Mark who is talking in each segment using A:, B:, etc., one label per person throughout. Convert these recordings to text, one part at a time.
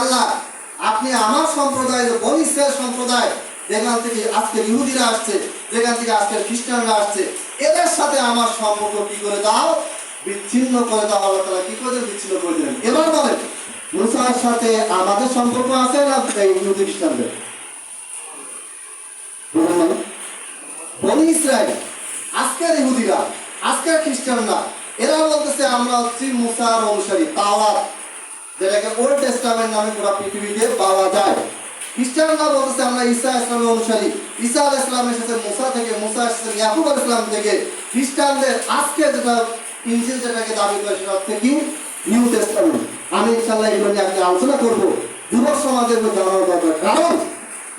A: আল্লাহ, আপনি আমার সম্প্রদায় বন ইসরায়েল সম্প্রদায়, যেখান থেকে আজকে ইহুদিরা আসছে, যেখান থেকে আজকে খ্রিস্টানরা আসছে, এদের সাথে আমার সম্পর্ক কি করে দাও? বিচ্ছিন্ন করে দাও, আল্লাহ তালা কি করে বিচ্ছিন্ন করে দিলেন এবার বলেন, মুসার সাথে আমাদের সম্পর্ক আছে না ইহুদি খ্রিস্টানদের? বনি ইসরায়েল, আজকের ইহুদিরা, আজকের খ্রিস্টানরা, এরা বলতেছে আমরা হচ্ছি মুসার অনুসারী তাওয়াত যেটাকে ওল্ড টেস্টামেন্ট নামে পুরো পৃথিবীতে পাওয়া যায়। খ্রিস্টানরা বলতেছে, আমরা ঈসা ইসলামের অনুসারী। ঈসা আল ইসলাম এসেছে মুসা থেকে, মুসা এসেছে ইয়াকুব আল ইসলাম থেকে। খ্রিস্টানদের আজকে যেটা ইনজিল যেটাকে দাবি করে সেটা হচ্ছে কি? নিউ টেস্টামেন্ট আমি ইনশাল্লাহ এগুলো নিয়ে আজকে আলোচনা করব। যুবক সমাজের জানানো দরকার। কারণ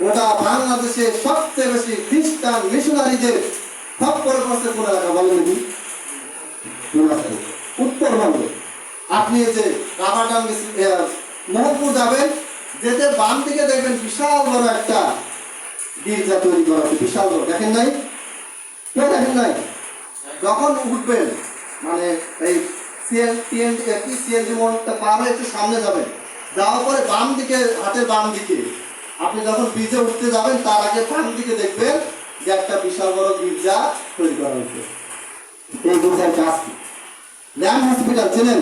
A: ওটা বাংলাদেশে সবচেয়ে বেশি খ্রিস্টান মিশনারিদের সব করে করছে কোন এলাকা? বলেন উত্তরবঙ্গে। আপনি যে রাবারডাম মোহনপুর যাবেন, যেতে বাম দিকে দেখবেন বিশাল বড় একটা গির্জা তৈরি করা আছে, বিশাল বড়। দেখেন নাই? কেউ দেখেন নাই? যখন উঠবেন মানে এই সিএন টিএন কি সিএনজি মোড়টা পার হয়ে, একটু সামনে যাবেন। যাওয়ার পরে বাম দিকে, হাতের বাম দিকে, আপনি যখন ব্রিজে উঠতে যাবেন, তার আগে বাম দিকে দেখবেন যে একটা বিশাল বড় গির্জা তৈরি করা হয়েছে। এই গির্জার কাজ কি? ল্যাম হসপিটাল, চেনেন?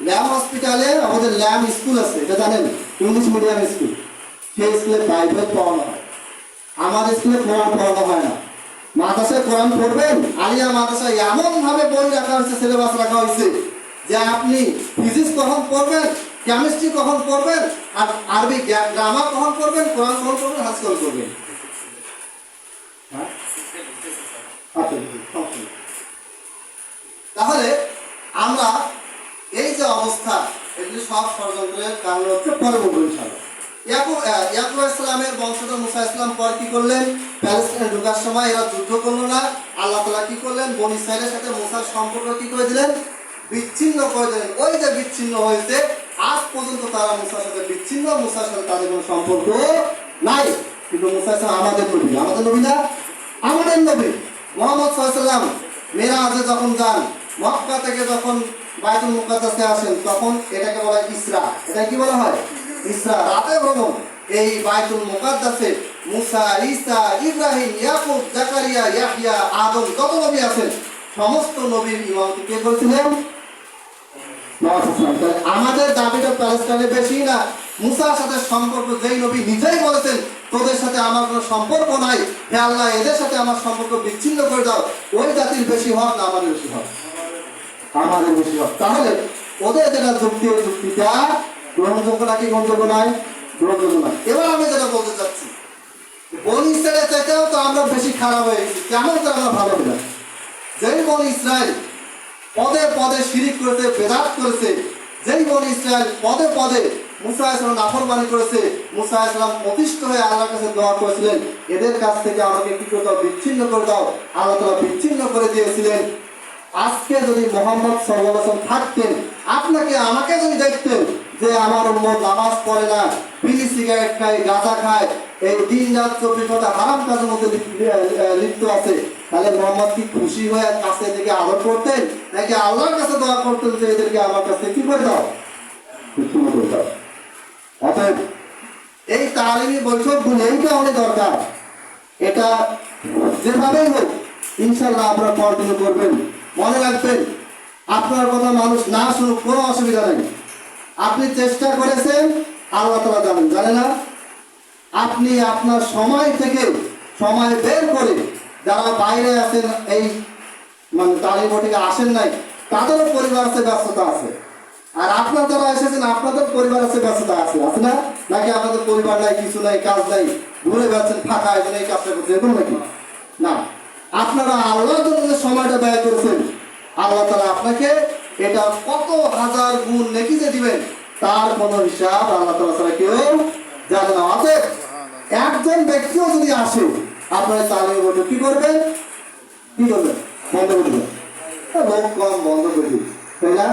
A: ল্যাম হসপিটালে আমাদের ল্যাম স্কুল আছে এটা জানেন? ইংলিশ মিডিয়াম স্কুল সেই স্কুলে প্রাইভেট পড়ানো হয়। আমাদের স্কুলে কোরআন পড়ানো হয় না। মাদ্রাসায় কোরআন পড়বেন? আলিয়া মাদ্রাসায় এমন ভাবে বই রাখা হয়েছে সিলেবাস রাখা হয়েছে যে আপনি ফিজিক্স কখন পড়বেন কেমিস্ট্রি কখন পড়বেন আর আরবি গ্রামার কখন পড়বেন কোরআন কখন পড়বেন হাজ কখন করবেন হ্যাঁ? আচ্ছা, আচ্ছা। তাহলে আমরা সব ষড়যন্ত্রের কারণ হচ্ছে পরে বলব ইনশাআল্লাহ ইয়াকুব ইসলামের বংশধর মুসা ইসলাম পর কি করলেন? প্যালেস্টাইনে ঢোকার সময় এরা যুদ্ধ করল না। আল্লাহ তালা কি করলেন? বন ইসরায়েলের সাথে মুসার সম্পর্ক কি করে দিলেন? বিচ্ছিন্ন করে দিলেন। ওই যে বিচ্ছিন্ন হয়েছে, আজ পর্যন্ত তারা মুসার সাথে বিচ্ছিন্ন, মুসার সাথে তাদের কোনো সম্পর্ক নাই। কিন্তু মুসা ইসলাম আমাদের নবী। আমাদের নবী না? আমাদের নবী। মোহাম্মদ সাল্লাম মেরাজে যখন যান, মক্কা থেকে যখন বাইতুল মুকাদ্দাসে আসেন, তখন এটাকে বলা হয় ইসরা। এটা কি বলা হয়? ইসরা। রাতে ভ্রমণ। এই বাইতুল মুকাদ্দাসে মুসা, ঈসা, ইব্রাহিম, ইয়াকুব, জাকারিয়া, ইয়াহইয়া, আদম যত নবী আছেন, সমস্ত নবীর ইমামতি কে করেছিলেন? আমাদের দাবিটা প্যালেস্টাইনে বেশি না। মুসার সাথে সম্পর্ক যেই নবী নিজেই বলেছেন, তোদের সাথে আমার কোনো সম্পর্ক নাই। হে আল্লাহ, এদের সাথে আমার সম্পর্ক বিচ্ছিন্ন করে দাও। ওই জাতির বেশি হক না আমাদের বেশি হক? আমাদের হক তাহলে ওদের যেটা যুক্তি, ওই যুক্তিটা গ্রহণযোগ্য নাকি গ্রহণযোগ্য নাই গ্রহণযোগ্য নয়। এবার আমি যেটা বলতে চাচ্ছি, বন ইসরায়েলের চাইতেও তো আমরা বেশি খারাপ হয়ে কেমন তো আমরা ভালো না? যেই বন ইসরায়েল পদে পদে শিরিক করেছে, বেদাত করেছে, যেই বন ইসরায়েল পদে পদে মুসা ইসলাম নাফরমানি করেছে, মুসা ইসলাম অতিষ্ঠ হয়ে আল্লাহর কাছে দোয়া করেছিলেন, এদের কাছ থেকে আমাকে কি করে দাও? বিচ্ছিন্ন করে দাও। আল্লাহ তালা বিচ্ছিন্ন করে দিয়েছিলেন। আজকে যদি মোহাম্মদ সর্বদম থাকতেন, আপনাকে আমাকে যদি দেখতেন যে আমার উম্মত নামাজ পড়ে না, বিড়ি সিগারেট খায়, গাঁজা খায়, এই দিন রাত চব্বিশ ঘণ্টা হারাম কাজের মধ্যে লিপ্ত- আছে, তাহলে মোহাম্মদ কি খুশি হয়ে কাছে থেকে আদর করতেন? নাকি আল্লাহর কাছে দোয়া করতেন যে এদেরকে আমার কাছে কি করে দাও? অতএব এই তালিমি বৈঠকগুলো এইটা অনেক দরকার। এটা যেভাবেই হোক ইনশাল্লাহ আপনারা কন্টিনিউ করবেন। মনে রাখবেন, আপনার কথা মানুষ না শুনুক কোনো অসুবিধা নেই। আপনি চেষ্টা করেছেন, আল্লাহ তালা জানেন, জানে না? আপনি আপনার সময় থেকে সময় বের করে যারা বাইরে আছেন, এই মানে তালিম থেকে আসেন নাই, তাদেরও পরিবার আছে, ব্যস্ততা আছে। আর আপনার যারা এসেছেন, আপনাদের পরিবার আছে, ব্যস্ততা আছে আছে না? নাকি আপনাদের পরিবার নাই, কিছু নাই, কাজ নাই, ঘুরে বেড়াচ্ছেন, ফাঁকা এই কাজটা করতে এরকম নাকি? না। আপনারা আল্লাহর জন্য সময়টা ব্যয় করেছেন আল্লাহ তালা আপনাকে এটা কত হাজার গুণ নেকিতে দিবেন তার কোন হিসাব আল্লাহ তালা ছাড়া কেউ জানে না। অতএব একজন ব্যক্তিও যদি আসে আপনার তালিম বলতে কি করবেন? কি করবেন? বন্ধ করে দেবেন। লোক কম বন্ধ করে দিবেন। তাই না?